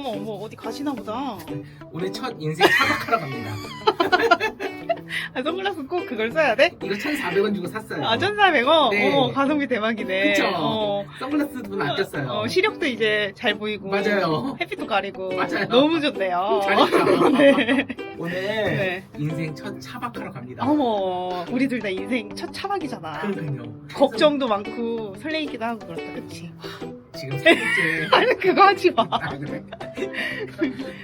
어머 어머 어디 가시나 보다. 오늘 첫 인생 차박하러 갑니다. 아, 선글라스 꼭 그걸 써야 돼? 이거 1,400원 주고 샀어요. 아 1,400원? 네. 어머 가성비 대박이네. 그쵸? 어. 선글라스 돈 아꼈어요. 어, 시력도 이제 잘 보이고 맞아요. 햇빛도 가리고 맞아요. 너무 좋네요. 잘했죠? 네. 오늘 네. 인생 첫 차박하러 갑니다. 어머 우리 둘 다 인생 첫 차박이잖아. 그러니까요. 걱정도 많고 설레이기도 하고 그렇다 그치? 지금 3일째. 아니 그거 하지 마. 아, 그래?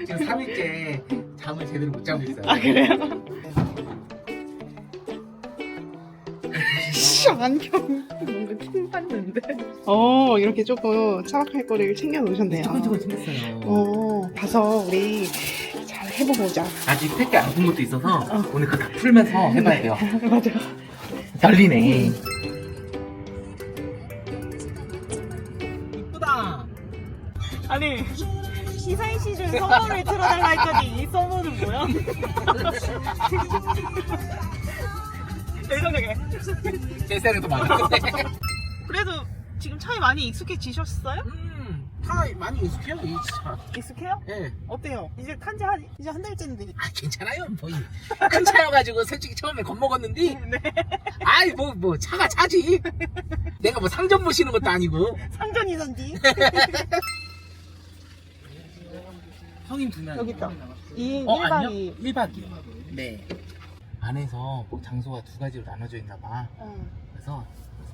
지금 3일째 잠을 제대로 못 자고 있어요. 아 그래요? 씨 안경 뭔가 킹 받는데. 어 이렇게 조금 차박할 거리를 챙겨 놓으셨네요. 조금 조금 챙겼어요. 어 가서 우리 잘 해보고자. 아직 택배 안 푼 것도 있어서 어. 오늘 그거 다 풀면서 해봐야 돼요. 맞아. 떨리네. 아니 시사인 시즌 서머를 틀어달라 했더니 이 서머는 뭐야? 열정적이네. 제 생에도 많은데. 그래도 지금 차에 많이 익숙해지셨어요? 음, 다 많이 익숙해요, 이 차. 익숙해요? 예. 어때요? 이제 탄지 한 이제 한 달째인데. 아, 괜찮아요, 뭐. 큰 차여가지고 솔직히 처음에 겁먹었는데. 네. 아이, 뭐, 뭐, 차가 차지. 내가 뭐 상점 모시는 것도 아니고. 상전이던지. 형님 두 명. 여기 있다. 이 어, 1박이. 아니요? 1박이요. 네. 안에서 뭐 장소가 두 가지로 나눠져 있나 봐. 응. 그래서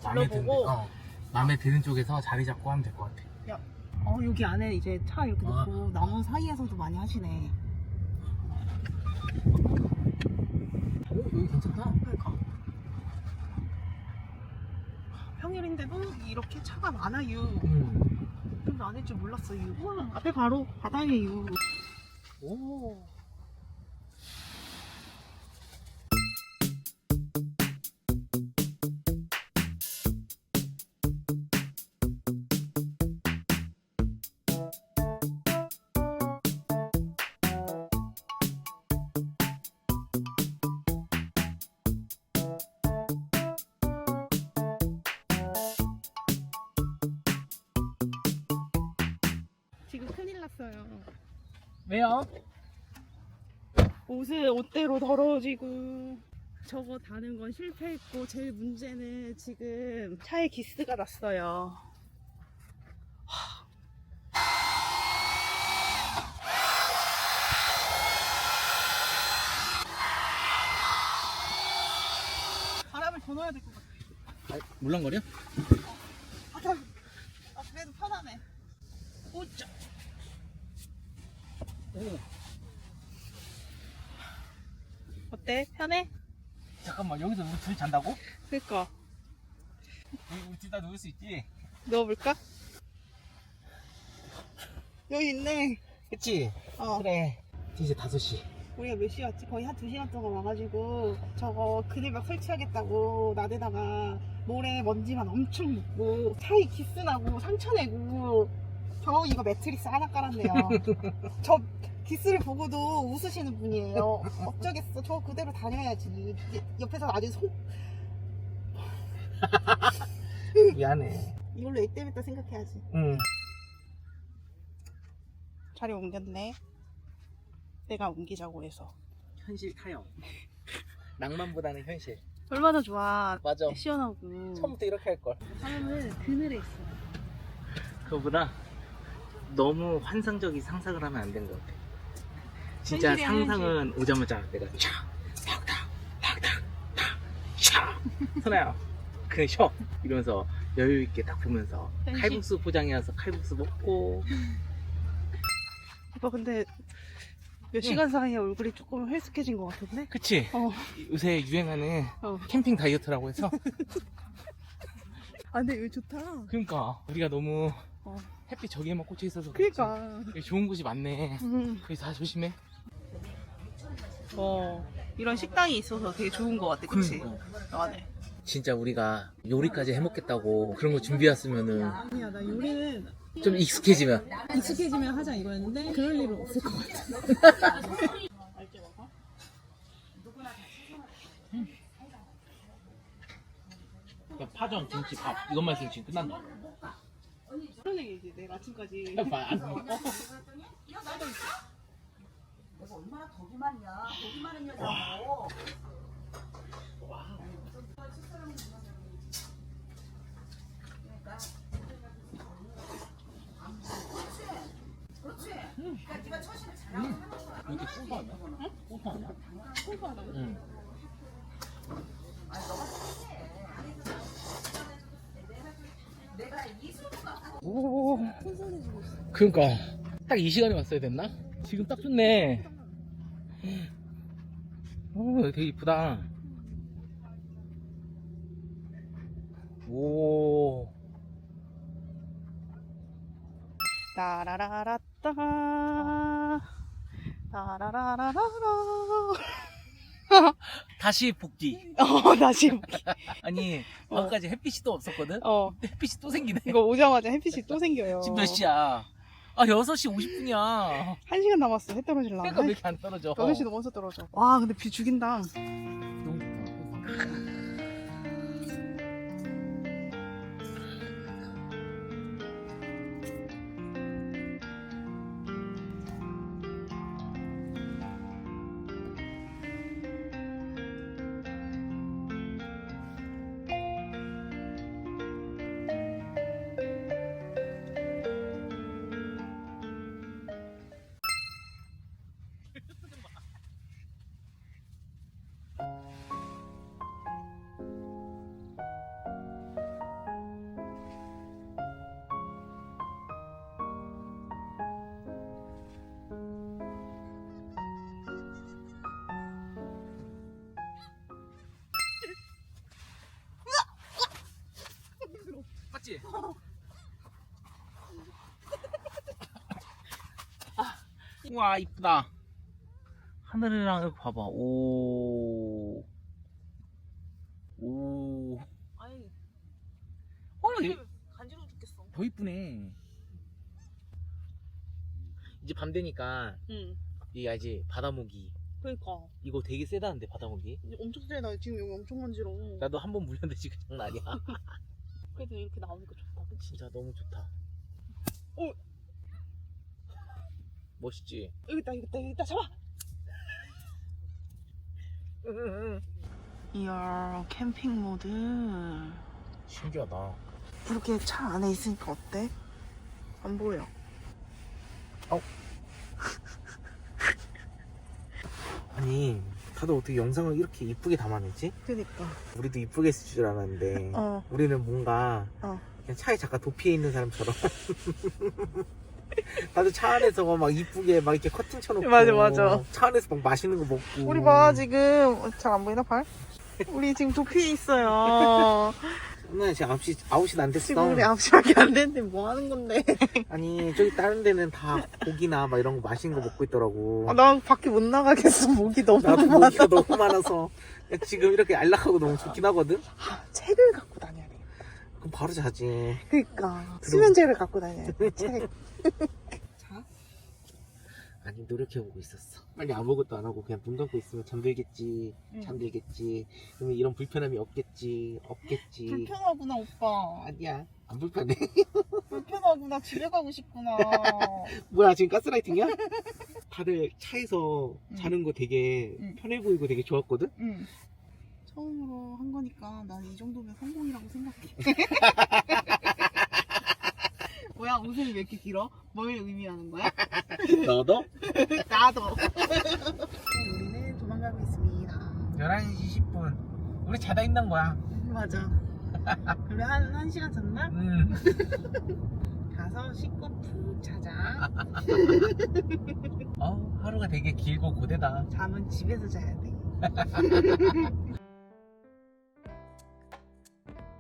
마음에 드는, 둘러보고. 어, 마음에 드는 쪽에서 자리 잡고 하면 될 것 같아. 어 여기 안에 이제 차 이렇게 아. 놓고 나무 사이에서도 많이 하시네. 오, 여기 괜찮다. 그러니까. 평일인데도 이렇게 차가 많아요. 음. 근데 안할 줄 몰랐어요. 우와, 앞에 바로 바다예요. 오. 났어요. 왜요? 옷을 옷대로 더러워지고 저거 다는 건 실패했고 제일 문제는 지금 차에 기스가 났어요. 바람을 더 넣어야 될 것 같아. 아, 물렁거려? 아, 참. 아, 그래도 편하네. 오짜. 오. 어때? 편해? 잠깐만, 여기서 우리 둘이 잔다고? 그니까. 우리, 우리 둘다 누울 수 있지? 넣어볼까? 여기 있네. 그치? 어. 그래. 이제 5시. 우리가 몇 시에 왔지? 거의 한 2시간 동안 와가지고 저거 그늘 막 설치하겠다고 나대다가 모래 먼지만 엄청 묻고 차에 기스 나고 상처 내고 겨우 이거 매트리스 하나 깔았네요. 저 기스를 보고도 웃으시는 분이에요. 어쩌겠어. 저 그대로 다녀야지. 옆에서 나중에 손 미안해. 이걸로 액땜했다 생각해야지. 응. 자리 옮겼네. 내가 옮기자고 해서. 현실 타영. 낭만보다는 현실. 얼마나 좋아. 맞아. 시원하고. 처음부터 이렇게 할 걸. 사람은 그늘에 있어. 그거보다 너무 환상적인 상상을 하면 안 된 것 같아. 진짜 현실이야, 상상은 오자마자 내가 차, 탁탁, 탁탁, 탁, 차. 선아야, 그냥 쉬어. 이러면서 여유 있게 딱 보면서 현실. 칼국수 포장해 와서 칼국수 먹고. 오빠 근데 몇 시간 사이에 얼굴이 조금 헬스케진 것 같은데? 그치? 어. 요새 유행하는 어. 캠핑 다이어트라고 해서. 아 근데 이거 좋다. 그러니까 우리가 너무 어. 햇빛 저기에만 꽂혀 있어서. 그렇지. 그니까. 여기 좋은 곳이 많네. 음. 거기 다 조심해. 어. 이런 식당이 있어서 되게 좋은 것 같아. 그치? 그러니까. 안에. 진짜 우리가 요리까지 해먹겠다고 그런 거 준비했으면은 아니야 나 요리는 좀 익숙해지면 익숙해지면 하자 이거였는데 그럴 일은 없을 것 같아. 파전, 김치, 밥 이것만 있으면 지금 끝난다 그런 얘기지. 내가 아침까지어? 거기만이야. 거기만은 여자고. 그러니까. 그렇지. 그렇지. 그러니까 네가 처신을 잘하고 하는 거야. 이게 소파 아니야? 소파 아니야? 응. 아니 너가 착해. 내가 이수가 오. 그러니까 딱 이 시간에 왔어야 됐나? 지금 딱 좋네. 오, 되게 이쁘다. 오. 따라라라따 따라라라라라 다시 복귀. 어 다시 아니, 어. 아까까지 햇빛이 또 없었거든? 어 햇빛이 또 생기네. 이거 오자마자 햇빛이 또 생겨요 지금 몇 시야? 아, 6시 50분이야. 한 시간 남았어 해 떨어질라 해가 왜 이렇게 안 떨어져? 8시 넘어서 떨어져 와 근데 비 죽인다 너무 좋다. 우와 이쁘다 하늘이랑 이렇게 봐봐 오. 오. 아니 어, 이- 간지러워 죽겠어 더 이쁘네. 이제 밤 되니까 응 이 알지 바다모기 그러니까 이거 되게 세다는데 바다모기. 엄청 세나 지금 여기 엄청 간지러워 나도 한 번 물렸는데 지금 장난 아니야. 그래도 이렇게 나오니까 좋다 그치? 진짜 너무 좋다. 오! 멋있지. 여기 있다 여기 있다 여기 있다 잡아 이야 캠핑 모드 신기하다. 이렇게 차 안에 있으니까 어때? 안 보여 아니 다들 어떻게 영상을 이렇게 이쁘게 담아냈지? 그니까 우리도 이쁘게 했을 줄 알았는데 어 우리는 뭔가 어. 그냥 차에 잠깐 도피해 있는 사람처럼 다들 차 안에서 막 이쁘게 막 이렇게 커튼 쳐놓고 맞아, 맞아. 차 안에서 막 맛있는 거 먹고. 우리 봐 지금. 잘 안 보이나 발? 우리 지금 도피에 있어요. 오늘 지금 9시, 9시 안 됐어. 지금 우리 9시밖에 안 됐는데 뭐 하는 건데? 아니 저기 다른 데는 다 고기나 막 이런 거 맛있는 거 먹고 있더라고. 아, 나 밖에 못 나가겠어. 목이 너무 나도 많아 고기가 너무 많아서. 지금 이렇게 안락하고 너무 좋긴 하거든? 아, 책을 갖고 다녀야 돼 그럼 바로 자지. 그니까. 수면제를 갖고 다녀야 돼책 자? 아니 노력해보고 있었어. 빨리 아무것도 안 하고 그냥 눈 감고 있으면 잠들겠지. 응. 잠들겠지. 그러면 이런 불편함이 없겠지. 없겠지. 불편하구나 오빠. 아니야. 안 불편해. 불편하구나 집에 가고 싶구나. 뭐야 지금 가스라이팅이야? 다들 차에서 응. 자는 거 되게 응. 편해 보이고 되게 좋았거든? 응 처음으로 한 거니까 난 이 정도면 성공이라고 생각해 뭐야 웃음이 왜 이렇게 길어? 뭘 의미하는 거야? 너도? 나도 우리는 도망가고 있습니다 11시 10분 우리 자다 있는 거야 맞아 그래 한, 한 시간 잤나? 응. 가서 씻고 푹 자자 어, 하루가 되게 길고 고되다 잠은 집에서 자야 돼